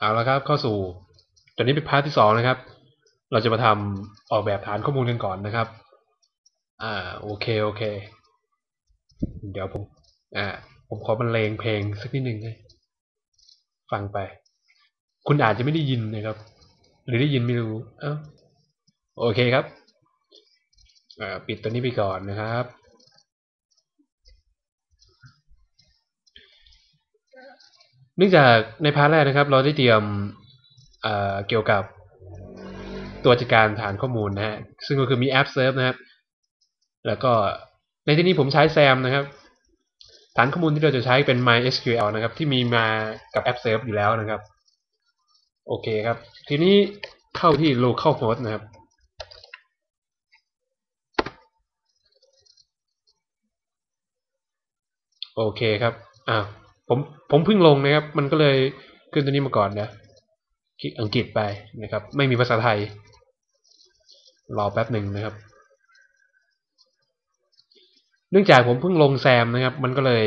เอาละครับเข้าสู่ตอนนี้เป็นพาร์ทที่สองนะครับ เราจะมาทำออกแบบฐานข้อมูลกันก่อนนะครับ อ่าโอเคโอเค เดี๋ยวผมอ่าผมขอบรรเลงเพลงสักนิดหนึ่งให้ฟังไป คุณอาจจะไม่ได้ยินนะครับ หรือได้ยินไม่รู้เอ้าโอเคครับอ่าปิดตัวนี้ไปก่อนนะครับ เนื่องจากในพาร์ทแรกนะครับ เราได้เตรียมเเกี่ยวกับตัวจัดการฐานข้อมูลนะฮะซึ่งก็คือมีแอปเซิร์ฟนะครับ แล้วก็ในที่นี้ผมใช้แซมนะครับ ฐานข้อมูลที่เราจะใช้เป็น MySQL นะครับ ที่มีมากับแอปเซิร์ฟอยู่แล้วนะครับ โอเคครับ ทีนี้เข้าที่ localhost นะครับโอเคครับ อ้าว ผมผมเพิ่งลงนะครับ มันก็เลยขึ้นตัวนี้มาก่อนนะอังกฤษไปนะครับ ไม่มีภาษาไทย รอแป๊บหนึ่งนะครับ เนื่องจากผมเพิ่งลงแซมนะครับ มันก็เลย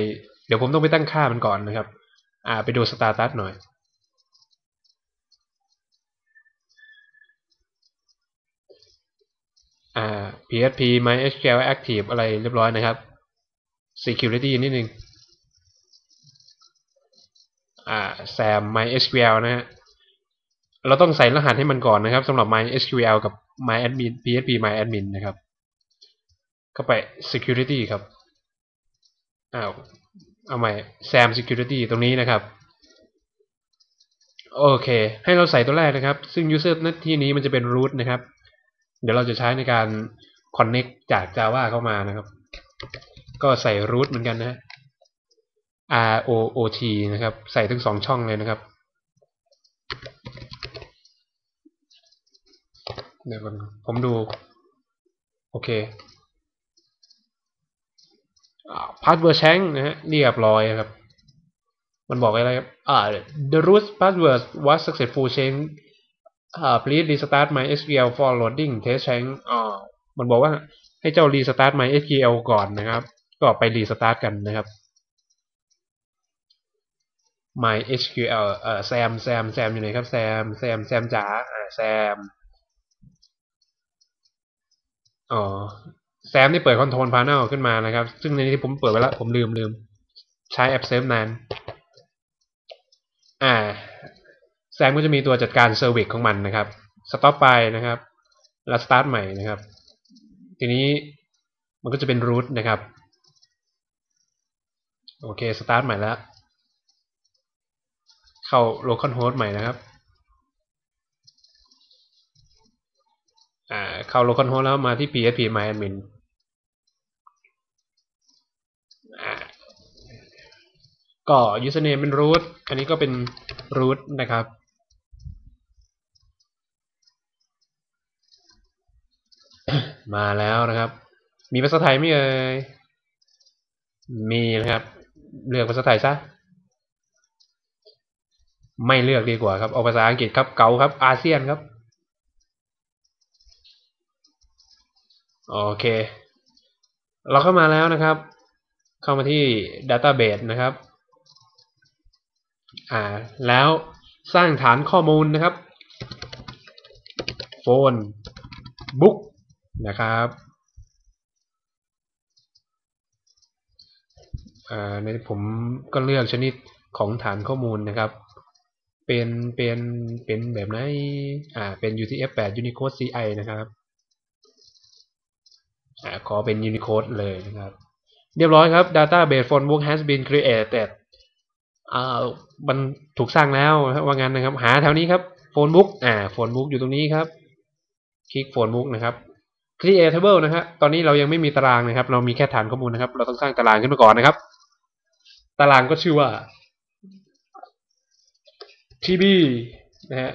เดี๋ยวผมต้องไปตั้งค่ามันก่อนนะครับ อ่า ไปดูสตาตัสหน่อยอ่า PHP MySQL Active อะไรเรียบร้อยนะครับ Security นิดนึง อ่า SAM MySQL นะฮะเราต้องใส่รหัสให้มันก่อนนะครับสำหรับ MySQL กับ MyAdmin PHP MyAdmin นะครับเข้าไป Security ครับอ้าวเอาใหม่ SAM Security ตรงนี้นะครับโอเค ให้เราใส่ตัวแรกนะครับ ซึ่ง user นาที่นี้มันจะเป็น root นะครับ เดี๋ยวเราจะใช้ในการ connect จาก Java เข้ามานะครับ ก็ใส่ root เหมือนกันนะฮะ R O O T นะครับ ใส่ทั้งสองช่องเลยนะครับเดี๋ยวผมดู โอเคพาสเวิร์ดแชงนะฮะเรียบร้อยครับ มันบอกอะไรครับอ่า the root password was successful change อ่า please restart my SQL for loading test change อ่ามันบอกว่าให้เจ้า restart my SQL ก่อนนะครับ ก็ไป restart กันนะครับ my SQL เอ่อ Sam Sam Sam อยู่ไหนครับ Sam Sam Sam จ๋าอ่า Sam อ๋อแซมที่เปิดคอนโทรลพา n e l ขึ้นมานะครับ ซึ่งในนี้ที่ผมเปิดไว้แล้วผมลืมลืม ใช้แอปเซฟนานอ่าแซมก็จะมีตัวจัดการเซอร์วิสของมันนะครับสต็อปไปนะครับ แล้วสตาร์ทใหม่นะครับ ทีนี้มันก็จะเป็นรูทนะครับ โอเคสตาร์ทใหม่แล้ว เข้า localhost ใหม่นะครับอ่าเข้า localhost แล้วมาที่ php myadmin อ่าก็ username เป็น root อันนี้ก็เป็น root นะครับมาแล้วนะครับ มีภาษาไทยไหมเอ่ย มีนะครับ เลือกภาษาไทยซะ ไม่เลือกดีกว่าครับ เอาภาษาอังกฤษครับ เก๋าครับ อาเซียนครับ โอเค เราเข้ามาแล้วนะครับ เข้ามาที่ Database นะครับ อ่า แล้วสร้างฐานข้อมูลนะครับ โฟน บุ๊ก นะครับอ่าในผมก็เลือกชนิดของฐานข้อมูลนะครับ เป็นเป็นเป็นแบบไหนอ่าเป็น UTF-8 Unicode CI นะครับอ่าขอเป็น Unicode เลยนะครับ เรียบร้อยครับ Database Phonebook has been created อ่ามันถูกสร้างแล้วว่างั้นนะครับ หาแถวนี้ครับ Phonebook อ่า Phonebook อยู่ตรงนี้ครับ คลิก Phonebook นะครับ Create Table นะครับตอนนี้เรายังไม่มีตารางนะครับ เรามีแค่ฐานข้อมูลนะครับ เราต้องสร้างตารางขึ้นมาก่อนนะครับ ตารางก็ชื่อว่า tb นะฮะ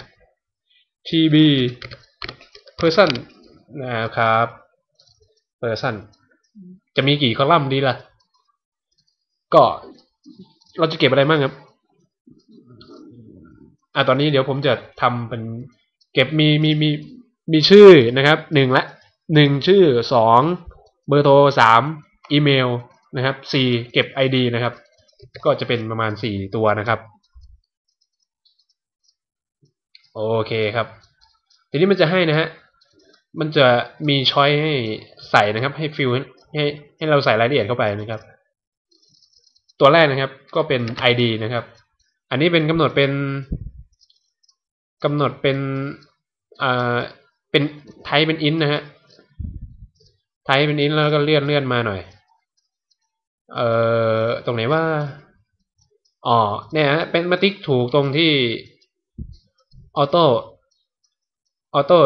tb person นะครับ person จะมีกี่คอลัมน์ดีล่ะ ก็เราจะเก็บอะไรบ้างครับ อะตอนนี้เดี๋ยวผมจะทำเป็นเก็บมีมีมีมีชื่อนะครับหนึ่งละหนึ่งชื่อสองเบอร์โทรสามอีเมลนะครับสี่เก็บ ID นะครับ ก็จะเป็นประมาณสี่ตัวนะครับ โอเคครับ ทีนี้มันจะให้นะฮะ มันจะมีช้อยให้ใส่นะครับ ให้ฟิลให้ให้เราใส่รายละเอียดเข้าไปนะครับ ตัวแรกนะครับ ก็เป็น ID นะครับ อันนี้เป็นกำหนดเป็นกำหนดเป็นอ่าเป็นไทป์เป็นอินนะฮะไทป์เป็นอินแล้วก็เลื่อนเลื่อนมาหน่อย เอ่อตรงไหนว่าอ๋อเนี่ยฮะเป็นมาติ๊กถูกตรงที่ ออโต้ออโต้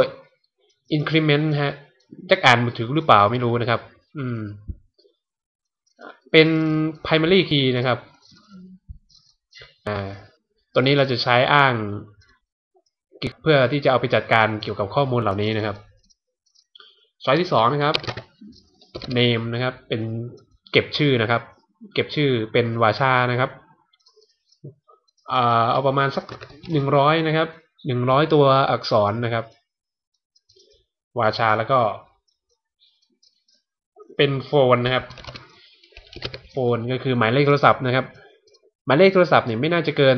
อินคริเมนต์ฮะจะอ่านถือหรือเปล่าไม่รู้นะครับ อืม เป็น primary key นะครับ อ่า ตัวนี้เราจะใช้อ้างเพื่อที่จะเอาไปจัดการเกี่ยวกับข้อมูลเหล่านี้นะครับสายที่สองนะครับ name นะครับ เป็นเก็บชื่อนะครับ เก็บชื่อเป็นวาชานะครับ อ่า เอาประมาณสักหนึ่งร้อยนะครับ หนึ่งร้อยตัวอักษรนะครับ วาชาแล้วก็ เป็นโฟนนะครับ โฟนก็คือหมายเลขโทรศัพท์นะครับ หมายเลขโทรศัพท์เนี่ยไม่น่าจะเกิน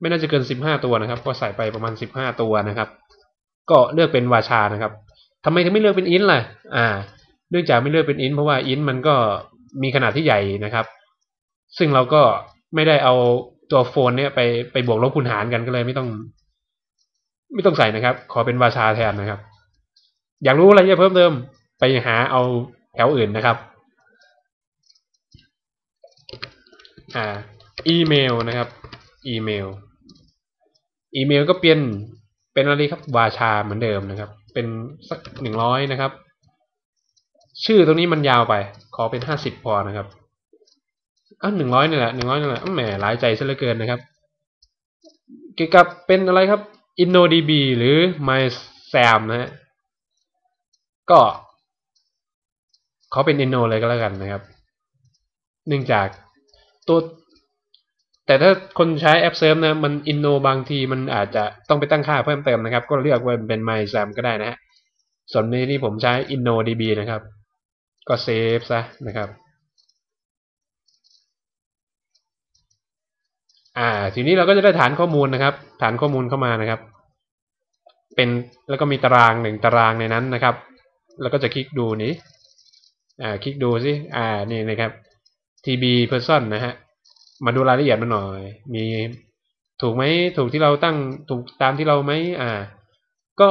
ไม่น่าจะเกินสิบห้าตัวนะครับ ก็ใส่ไปประมาณสิบห้าตัวนะครับ ก็เลือกเป็นวาชานะครับทำไมถึงไม่เลือกเป็นอินล่ะ อ่า เนื่องจากไม่เลือกเป็นอินเพราะว่าอินมันก็มีขนาดที่ใหญ่นะครับ ซึ่งเราก็ไม่ได้เอาตัวโฟนเนี่ยไปไปบวกลบคูณหารกันก็เลยไม่ต้อง ไม่ต้องใส่นะครับ ขอเป็นวาชาแทนนะครับ อยากรู้อะไรเพิ่มเติมไปหาเอาแถวอื่นนะครับ อ่า อีเมลนะครับ อีเมล อีเมลก็เปลี่ยนเป็นอะไรครับวาชาเหมือนเดิมนะครับ เป็นสักหนึ่งร้อยนะครับ ชื่อตรงนี้มันยาวไป ขอเป็นห้าสิบพอนะครับอะหนึ่งร้อยนี่แหละหนึ่งร้อยนี่แหละแหมหลายใจซะเหลือเกินนะครับ เกี่ยวกับเป็นอะไรครับ InnoDB หรือ MySam นะฮะก็เขาเป็น Inno เลยก็แล้วกันนะครับ เนื่องจากตัว แต่ถ้าคนใช้แอปเซิร์ฟนะมัน Inno บางทีมันอาจจะต้องไปตั้งค่าเพิ่มเติมนะครับ ก็เลือกว่าเป็น MySam ก็ได้นะฮะส่วนนี้ที่ผมใช้ InnoDB นะครับ ก็เซฟซะนะครับ อ่า ทีนี้เราก็จะได้ฐานข้อมูลนะครับ ฐานข้อมูลเข้ามานะครับ เป็นแล้วก็มีตารางหนึ่งตารางในนั้นนะครับ แล้วก็จะคลิกดูนี้ อ่า คลิกดูสิอ่า นี่นะครับ tb person นะฮะ มาดูรายละเอียดมันหน่อย มีถูกไหมถูกที่เราตั้งถูกตามที่เราไหมอ่า ก็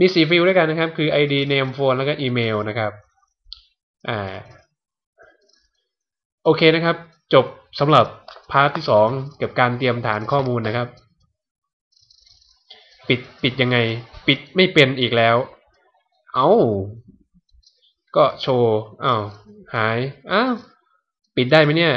มีสี่ฟิลด้วยกันนะครับ คือ id name phone แล้วก็อีเมลนะครับ อ่า โอเคนะครับ จบสำหรับ พาร์ทที่สองเกี่ยวกับการเตรียมฐานข้อมูลนะครับ ปิดปิดยังไง ปิดไม่เป็นอีกแล้ว เอา้า ก็โชว์อ้าวหายอ้าวปิดได้ไหมเนี่ย